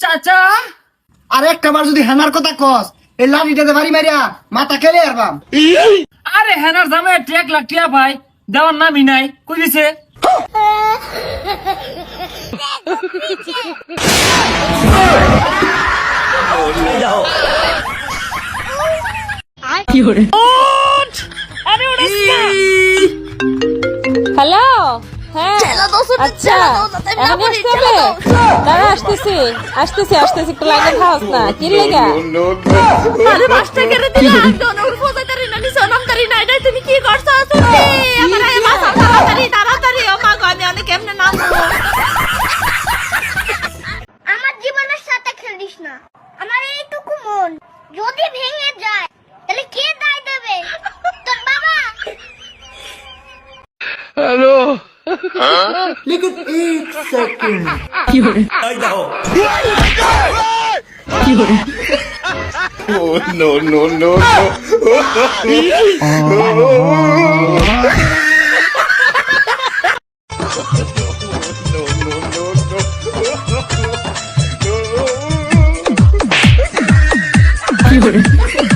চাচা! আর একটা বার যদি হেনার কথা কস এই লাঠিটাতে বাড়ি মারিয়া মাথা খেলে আরবাম? আরে হেনার জামে লাখ টিয়া ভাই দেওয়ার নামই নাই কই দিছে? হ্যালো আচ্ছা দাঁড়া আসতেছি আসতেছি আসতেছি একটু লাগে খাওয়াস না। কি লেগা আরে পাঁচটা কেটে দিলাম দোনোর ফোজাই তারি না নিছো তারি না। এটা তুমি কি করছ সুতি আমার আয় মাথা তাড়াতাড়ি তাড়াতাড়ি। ও মা গো আমি অনেক কেমনে নাম আমার জীবনের সাথে খেলিস না। আমার এইটুকু মন। যদি ভেঙে যায় তাহলে কে দায় দেবে? huh? Look at eight seconds. Cute. Ay, nako. Cute. Oh, no, no, no, no. You.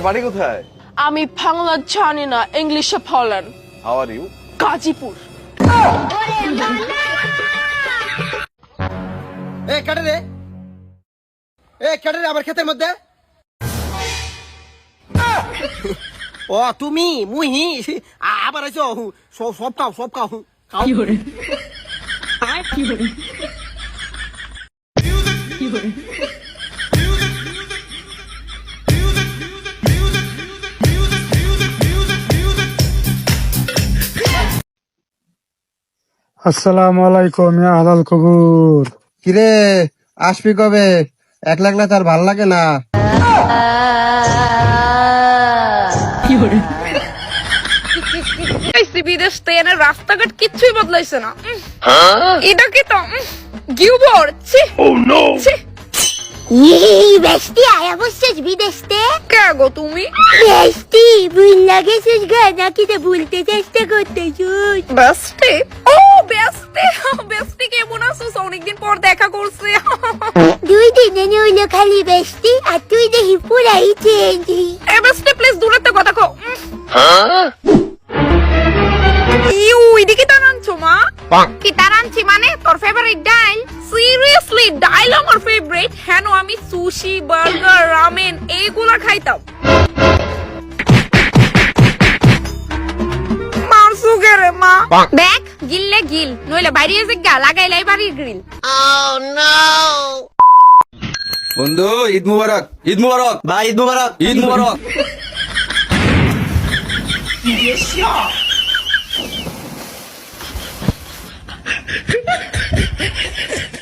তোমার বাড়ি কোথায়? আমি বাংলা জানি না ইংলিশে বলেন। How are you Gazipur. এ কেটে রে এ কেটে রে আমার ক্ষেতের মধ্যে। ও তুমি মুহি আবার আইছো। সব সব খাও সব খাও। খাও। আসসালামু আলাইকুম ইয়া হালাল কবুর। কিরে আসবি কবে? একলা একলা তার ভালো লাগে না। বিদেশ তেনের রাস্তাঘাট কিছুই বদলাইছে না। এটা কি তো? গিউবর ছি। ও নো ছি। এই বেস্টি আয়া বসছিস বিদেশতে? কে গো তুমি? বেস্টি ভুল লাগেছিস গা নাকি তো ভুলতে চেষ্টা করতেছিস বেস্টি ও বেস্টি বেস্টি কেমন আছিস? অনেকদিন পর দেখা করছে। দুই দিনে হইল খালি বেস্টি আর তুই দেখি পুরাই চেঞ্জ এ বেস্টি প্লিজ দূরে তো কথা কো ইউ এদিকে টানানছো মা। কি টানানছি মানে? তোর ফেভারিট ডাইল সিরিয়াসলি ডাইল আমার ফেভারিট হ্যাঁ আমি সুশি বার্গার রামেন এইগুলা খাইতাম দেখ গিললে গিল। নইলে বাইরে এসে গা লাগাইলাই বাড়ির গ্রিল বন্ধু ঈদ মুবারক ঈদ মুবারক ভাই ঈদ মুবারক ঈদ মুবারক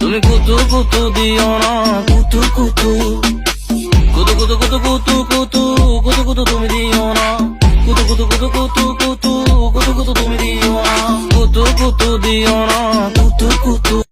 তুমি কুতু কুতু দিও না কুতু কুতু কুতু কুতু কুতু কুতু কুতু কুতু কুতু তুমি দিও না কুতু কুতু কুতু কুতু কুতু কুতু কুতু তুমি দিও না কুতু কুতু দিও না কুতু কুতু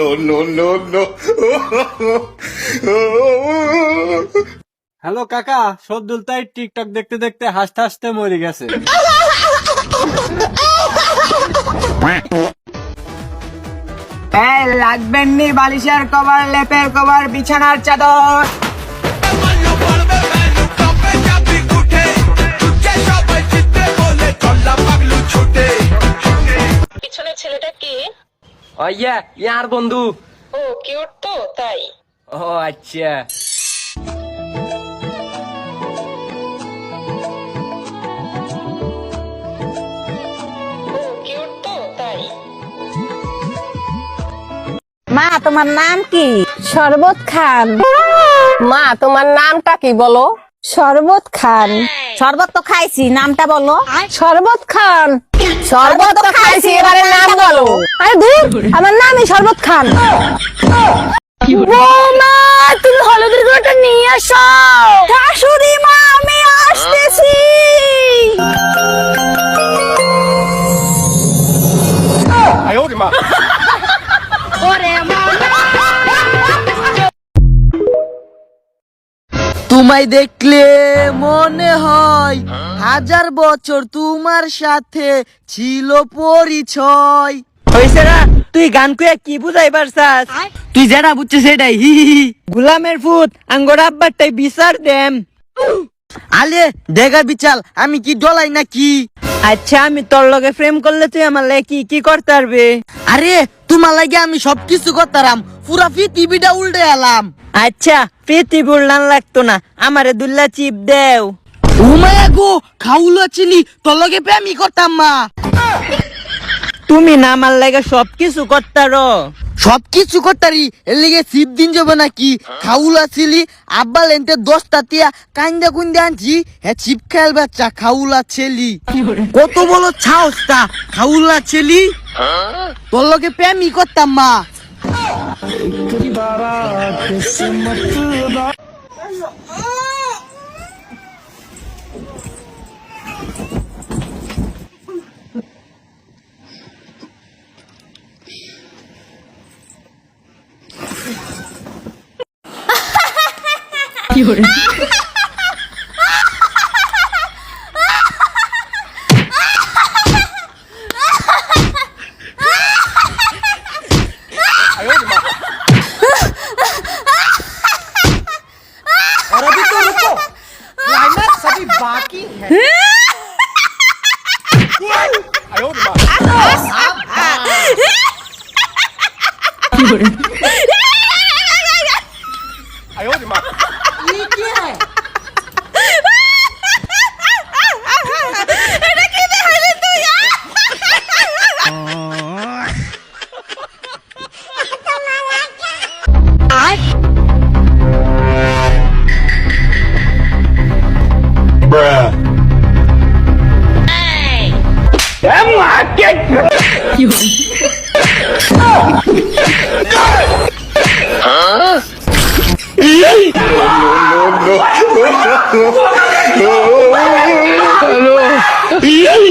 no, no, no, no. Hello কাকা সদ্দুল তাই টিকটক দেখতে দেখতে হাসতে হাসতে মরে গেছে লাগবেননি বালিশের কভার লেপের কভার বিছানার চাদর ইয়া ইয়ার বন্ধু। ও কিউট তো তাই। ও আচ্ছা। ও কিউট তো তাই। মা তোমার নাম কি? শরবত খান। মা তোমার নামটা কি বলো? শরবত খান। শরবত তো খাইছি নামটা বলো। শরবত খান। শরবত তো খাইছি এবারে নাম বলো। আরে দূর আমার নামই শরবত খান। বৌমা তুমি হলুদের গুঁড়োটা নিয়ে আসো শাশুড়ি মা আমি আসতেছি। তোমায় দেখলে মনে হয় হাজার বছর তোমার সাথে ছিল পরিচয়। না তুই গান কুয়া কি বুঝাইবার চাস তুই যেটা বুঝছিস সেটাই হি হি। গুলামের ফুট আঙ্গর আব্বারটাই বিচার দেম। আলে দেখা বিচাল আমি কি ডলাই নাকি? আচ্ছা আমি তোর লগে প্রেম করলে তুই আমার কি কি করতে পারবে? আরে তোমার লাগে আমি সবকিছু করতাম। পুরা পৃথিবীটা উল্টে এলাম। আচ্ছা পৃথিবী উল্টান লাগতো না। আমারে দুল্লা চিপ দেও। উমায়া গো খাউলো চিলি তোর লগে প্রেমই করতাম মা। তুমি না আমার লাগে সবকিছু করতার। সব কিছু করতারি এর লিগে শীত দিন যাবে নাকি? খাউলা ছেলি আব্বা লেনতে দশ তিয়া কান্দা কুন্দে আনছি। হ্যাঁ ছিপ খেয়াল বাচ্চা, খাউলা ছেলি কত বলো ছাওসটা খাউলা ছেলি তোর লোকে প্রেমই করতাম, মা। Oh করে बाकी है आयो যায় হ্যালো